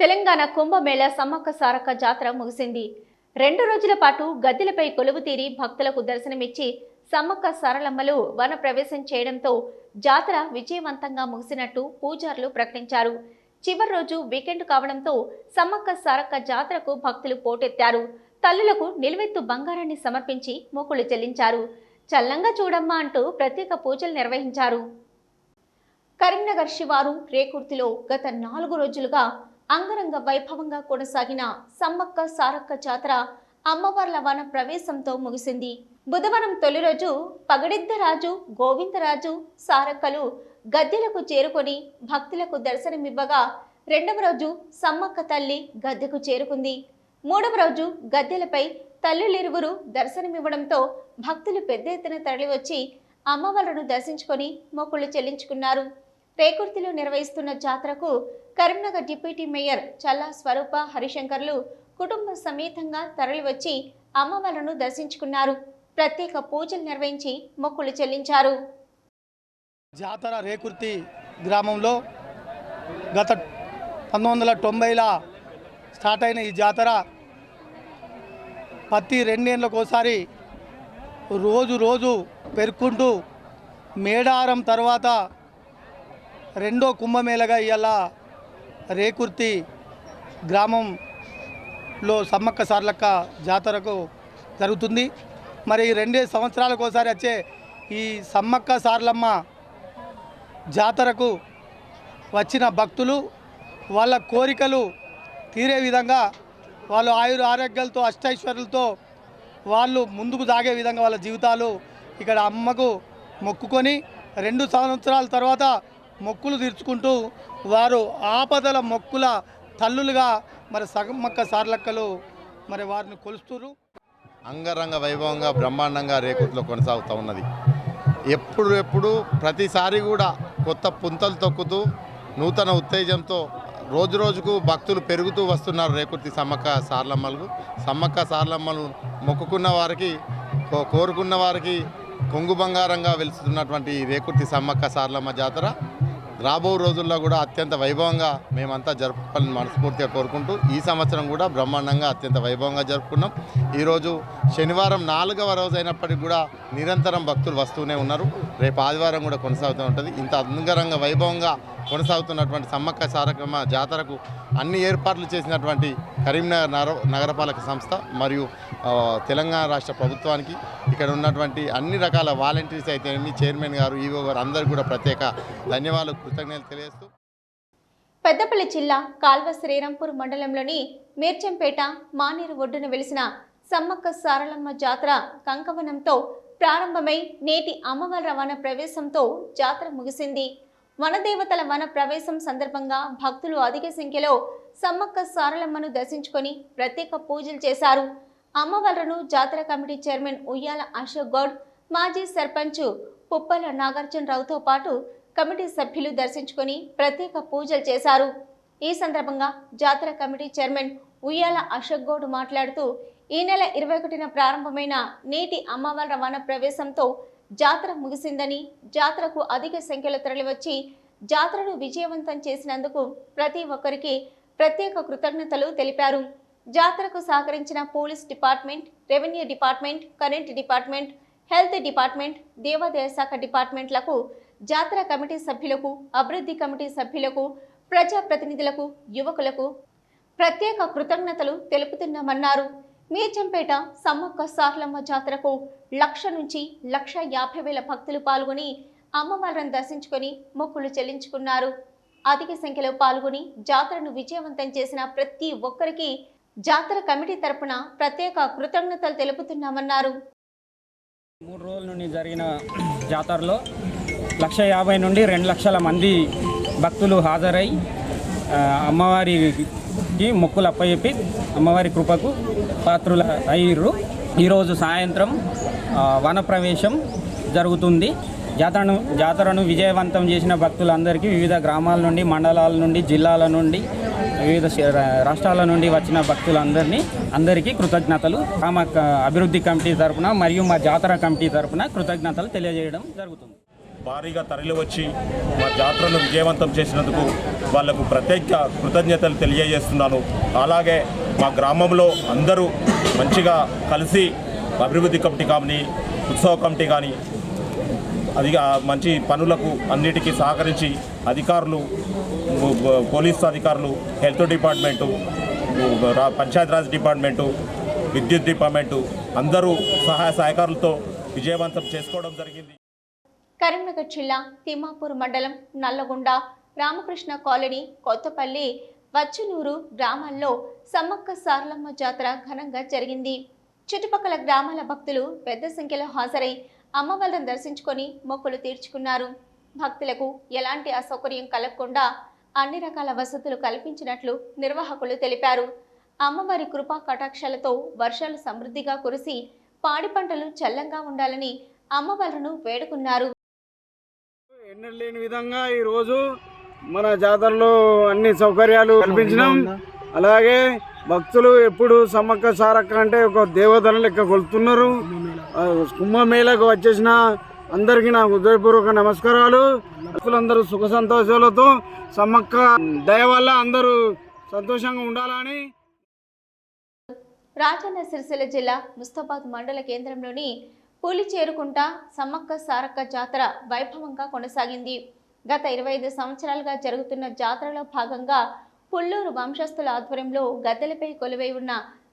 తెలంగాణ కుంభమేళ సమ్మక్క సారక్క జాతర ముగిసింది. రెండు రోజుల పాటు గద్దెలపై కొలువు తీరి భక్తులకు దర్శనమిచ్చి సమ్మక్క సారలమ్మలు వన ప్రవేశం చేయడంతో జాతర విజయవంతంగా ముగిసినట్టు పూజారులు ప్రకటించారు. చివరి రోజు వీకెండ్ కావడంతో సమ్మక్క సారక్క జాతరకు భక్తులు పోటెత్తారు. తల్లులకు నిలువెత్తు బంగారాన్ని సమర్పించి మొక్కులు చెల్లించారు. చల్లంగా చూడమ్మా అంటూ ప్రత్యేక పూజలు నిర్వహించారు. కరీంనగర్ శివారు రేకుర్తిలో గత నాలుగు రోజులుగా అంగరంగ వైభవంగా కొనసాగిన సమ్మక్క సారక్క జాతర అమ్మవార్ల వన ప్రవేశంతో ముగిసింది. బుధవారం తొలి రోజు పగడిద్దరాజు గోవిందరాజు సారక్కలు గద్దెలకు చేరుకొని భక్తులకు దర్శనమివ్వగా రెండవ రోజు సమ్మక్క తల్లి గద్దెకు చేరుకుంది. మూడవ రోజు గద్దెలపై తల్లులిరువురు దర్శనమివ్వడంతో భక్తులు పెద్ద ఎత్తున తరలివచ్చి అమ్మవార్లను దర్శించుకొని మొక్కులు చెల్లించుకున్నారు. రేకుర్తిలో నిర్వహిస్తున్న జాతరకు కరీంనగర్ డిప్యూటీ మేయర్ చల్లా స్వరూప హరిశంకర్లు కుటుంబ సమేతంగా తరలివచ్చి అమ్మవార్లను దర్శించుకున్నారు. ప్రత్యేక పూజలు నిర్వహించి మొక్కులు చెల్లించారు. జాతర రేకుర్తి గ్రామంలో గత పంతొమ్మిది వందల తొంభైలో స్టార్ట్ అయిన ఈ జాతర ప్రతి రెండేళ్ళకోసారి రోజు రోజు పెరుక్కుంటూ మేడారం తర్వాత రెండో కుంభమేళగా ఇవాళ రేకుర్తి గ్రామంలో సమ్మక్క సార్లక్క జాతరకు జరుగుతుంది. మరి ఈ రెండే సంవత్సరాలకు ఒకసారి వచ్చే ఈ సమ్మక్క సార్లమ్మ జాతరకు వచ్చిన భక్తులు వాళ్ళ కోరికలు తీరే విధంగా వాళ్ళు ఆయుర ఆరోగ్యాలతో అష్టైశ్వర్యులతో వాళ్ళు ముందుకు సాగే విధంగా వాళ్ళ జీవితాలు ఇక్కడ అమ్మకు మొక్కుకొని రెండు సంవత్సరాల తర్వాత మొక్కులు తీర్చుకుంటూ వారు ఆపదల మొక్కుల తల్లులుగా మరి సగమ్మక్క సార్లక్కలు మరి వారిని కొలుస్తురు అంగరంగ వైభవంగా బ్రహ్మాండంగా రేకుట్లో కొనసాగుతూ ఉన్నది. ఎప్పుడు ఎప్పుడు ప్రతిసారి కూడా కొత్త పుంతలు తొక్కుతూ నూతన ఉత్తేజంతో రోజు రోజుకు భక్తులు పెరుగుతూ వస్తున్నారు రేకుర్తి సమ్మక్క సార్లమ్మలు. సమ్మక్క సార్లమ్మలు మొక్కుకున్న వారికి కోరుకున్న వారికి కొంగు బంగారంగా వెలుస్తున్నటువంటి రేకుర్తి సమ్మక్క సార్లమ్మ జాతర. రాబో రోజుల్లో కూడా అత్యంత వైభవంగా మేమంతా జరుపుకోవాలని మనస్ఫూర్తిగా కోరుకుంటూ ఈ సంవత్సరం కూడా బ్రహ్మాండంగా అత్యంత వైభవంగా జరుపుకున్నాం. ఈరోజు శనివారం నాలుగవ రోజు అయినప్పటికీ కూడా నిరంతరం భక్తులు వస్తూనే ఉన్నారు. రేపు ఆదివారం కూడా కొనసాగుతూ ఉంటుంది. ఇంత అంగరంగ వైభవంగా కొనసాగుతున్నటువంటి సమ్మక్క సారకమ్మ జాతరకు అన్ని ఏర్పాట్లు చేసినటువంటి కరీంనగర్ నగర నగరపాలక సంస్థ మరియు తెలంగాణ రాష్ట్ర ప్రభుత్వానికి ఇక్కడ ఉన్నటువంటి అన్ని రకాల వాలంటీర్స్ అయితే చైర్మన్ గారు ఈవో గారు అందరూ కూడా ప్రత్యేక ధన్యవాదాలు కృతజ్ఞతలు తెలియజేస్తూ. పెద్దపల్లి జిల్లా కాల్వ శ్రీరాంపూర్ మండలంలోని మీర్చంపేట మానేరు ఒడ్డున వెలిసిన సమ్మక్క సారలమ్మ జాతర కంకవనంతో ప్రారంభమై నేటి అమ్మవారి రవాణా ప్రవేశంతో జాతర ముగిసింది. వనదేవతల వన ప్రవేశం సందర్భంగా భక్తులు అధిక సంఖ్యలో సమ్మక్క సారలమ్మను దర్శించుకొని ప్రత్యేక పూజలు చేశారు. అమ్మవార్లను జాతర కమిటీ చైర్మన్ ఉయ్యాల అశోక్ గౌడ్ మాజీ సర్పంచ్ పుప్పల నాగార్జునరావుతో పాటు కమిటీ సభ్యులు దర్శించుకొని ప్రత్యేక పూజలు చేశారు. ఈ సందర్భంగా జాతర కమిటీ చైర్మన్ ఉయ్యాల అశోక్ గౌడ్ మాట్లాడుతూ ఈ నెల ఇరవై ఒకటిన ప్రారంభమైన నేటి అమ్మవారి రవాణా ప్రవేశంతో జాతర ముగిసిందని జాతరకు అధిక సంఖ్యలో తరలివచ్చి జాతరను విజయవంతం చేసినందుకు ప్రతి ఒక్కరికి ప్రత్యేక కృతజ్ఞతలు తెలిపారు. జాతరకు సహకరించిన police department revenue department current department health department దేవాదాయ శాఖ డిపార్ట్మెంట్లకు జాతర కమిటీ సభ్యులకు అభివృద్ధి కమిటీ సభ్యులకు ప్రజాప్రతినిధులకు యువకులకు ప్రత్యేక కృతజ్ఞతలు తెలుపుతున్నామన్నారు. మీర్చంపేట సమ్మక్క సార్లమ్మ జాతరకు లక్ష నుంచి లక్ష యాభై వేల భక్తులు పాల్గొని అమ్మవారిని దర్శించుకొని మొక్కులు చెల్లించుకున్నారు. అధిక సంఖ్యలో పాల్గొని జాతరను విజయవంతం చేసిన ప్రతి ఒక్కరికి జాతర కమిటీ తరపున ప్రత్యేక కృతజ్ఞతలు తెలుపుతున్నామన్నారు. మూడు రోజుల నుండి జరిగిన జాతరలో లక్ష యాభై నుండి రెండు లక్షల మంది భక్తులు హాజరై అమ్మవారికి మొక్కులు అప్పచెప్పి అమ్మవారి కృపకు పాత్రుల అయ్యారు ఈరోజు సాయంత్రం వనప్రవేశం జరుగుతుంది. జాతరను జాతరను విజయవంతం చేసిన భక్తులందరికీ వివిధ గ్రామాల నుండి మండలాల నుండి జిల్లాల నుండి వివిధ రాష్ట్రాల నుండి వచ్చిన భక్తులందరినీ అందరికీ కృతజ్ఞతలు. తమ అభివృద్ధి కమిటీ తరపున మరియు మా జాతర కమిటీ తరఫున కృతజ్ఞతలు తెలియజేయడం జరుగుతుంది. భారీగా తరలివచ్చి మా జాతరను విజయవంతం చేసినందుకు వాళ్ళకు ప్రత్యేక కృతజ్ఞతలు తెలియజేస్తున్నాను. అలాగే మా గ్రామంలో అందరూ మంచిగా కలిసి అభివృద్ధి కమిటీ కానీ ఉత్సవ కమిటీ కానీ అది మంచి పనులకు అన్నిటికీ సహకరించి అధికారులు పోలీసు అధికారులు హెల్త్ డిపార్ట్మెంటు పంచాయతీరాజ్ డిపార్ట్మెంటు విద్యుత్ డిపార్ట్మెంటు అందరూ సహాయ సహకారులతో విజయవంతం చేసుకోవడం జరిగింది. కరీంనగర్ జిల్లా తిమ్మాపూర్ మండలం నల్లగొండ రామకృష్ణ కాలనీ కొత్తపల్లి వచ్చునూరు గ్రామాల్లో సమ్మక్క సారలమ్మ జాతర ఘనంగా జరిగింది. చుట్టుపక్కల గ్రామాల భక్తులు పెద్ద సంఖ్యలో హాజరై అమ్మవారిని దర్శించుకొని మొక్కులు తీర్చుకున్నారు. భక్తులకు ఎలాంటి అసౌకర్యం కలగకుండా అన్ని రకాల వసతులు కల్పించినట్లు నిర్వాహకులు తెలిపారు. అమ్మవారి కృపా కటాక్షాలతో వర్షాలు సమృద్ధిగా కురిసి పాడి పంటలు చల్లంగా ఉండాలని అమ్మవారును వేడుకున్నారు. ఎన్నడూ లేని విధంగా ఈ రోజు మన జాతరలో అన్ని సౌకర్యాలు కల్పించినాం. అలాగే భక్తులు ఎప్పుడు సమ్మక్క సారక్క అంటే ఒక దేవతల లెక్క కొలుతున్నారు. కుంభమేళకు వచ్చేసిన అందరికీ నా హృదయపూర్వక నమస్కారాలు. భక్తులందరూ సుఖ సంతోషాలతో సమ్మక్క దయ వల్ల అందరూ సంతోషంగా ఉండాలని రాజన్న సిరిసిల్ల జిల్లా ముస్తాబాద్ మండల కేంద్రంలోని పూలి చేరుకుంటా సమ్మక్క సారక్క జాతర వైభవంగా కొనసాగింది. గత ఇరవై ఐదు సంవత్సరాలుగా జరుగుతున్న జాతరలో భాగంగా పుల్లూరు వంశస్థుల ఆధ్వర్యంలో గద్దెలపై కొలువై ఉన్న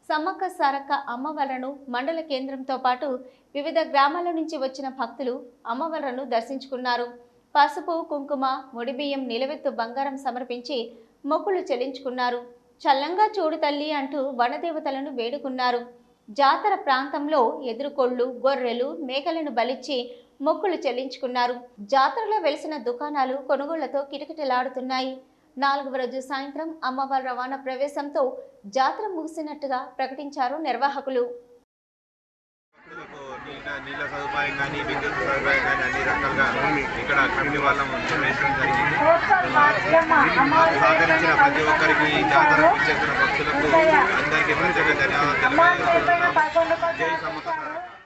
సమ్మక్క సారక్క అమ్మవార్లను మండల కేంద్రంతో పాటు వివిధ గ్రామాల నుంచి వచ్చిన భక్తులు అమ్మవార్లను దర్శించుకున్నారు. పసుపు కుంకుమ ముడిబియ్యం నిలవెత్తు బంగారం సమర్పించి మొక్కులు చెల్లించుకున్నారు. చల్లంగా చూడు తల్లి అంటూ వనదేవతలను వేడుకున్నారు. జాతర ప్రాంతంలో ఎదురుకొళ్ళు గొర్రెలు మేకలను బలిచ్చి మొక్కులు చెల్లించుకున్నారు జాతరలో వెలిసిన దుకాణాలు కొనుగోళ్ళతో కిటకిటలాడుతున్నాయి నాలుగవ రోజు సాయంత్రం అమ్మవారి రవాణా ప్రవేశంతో జాతర ముగిసినట్టుగా ప్రకటించారు నిర్వాహకులు భక్తులకు నీళ్ళ నీళ్ళ సదుపాయం కానీ విద్యుత్ సదుపాయం కానీ అన్ని రకాలుగా ఇక్కడ కమిటీ వాళ్ళం నిర్వహించడం జరిగింది మాకు సహకరించిన ప్రతి ఒక్కరికి ఈ జాతరకు విచ్చేసిన భక్తులకు అందరికీ ప్రత్యేక ధన్యవాదాలు తెలియజేస్తున్నాం జై.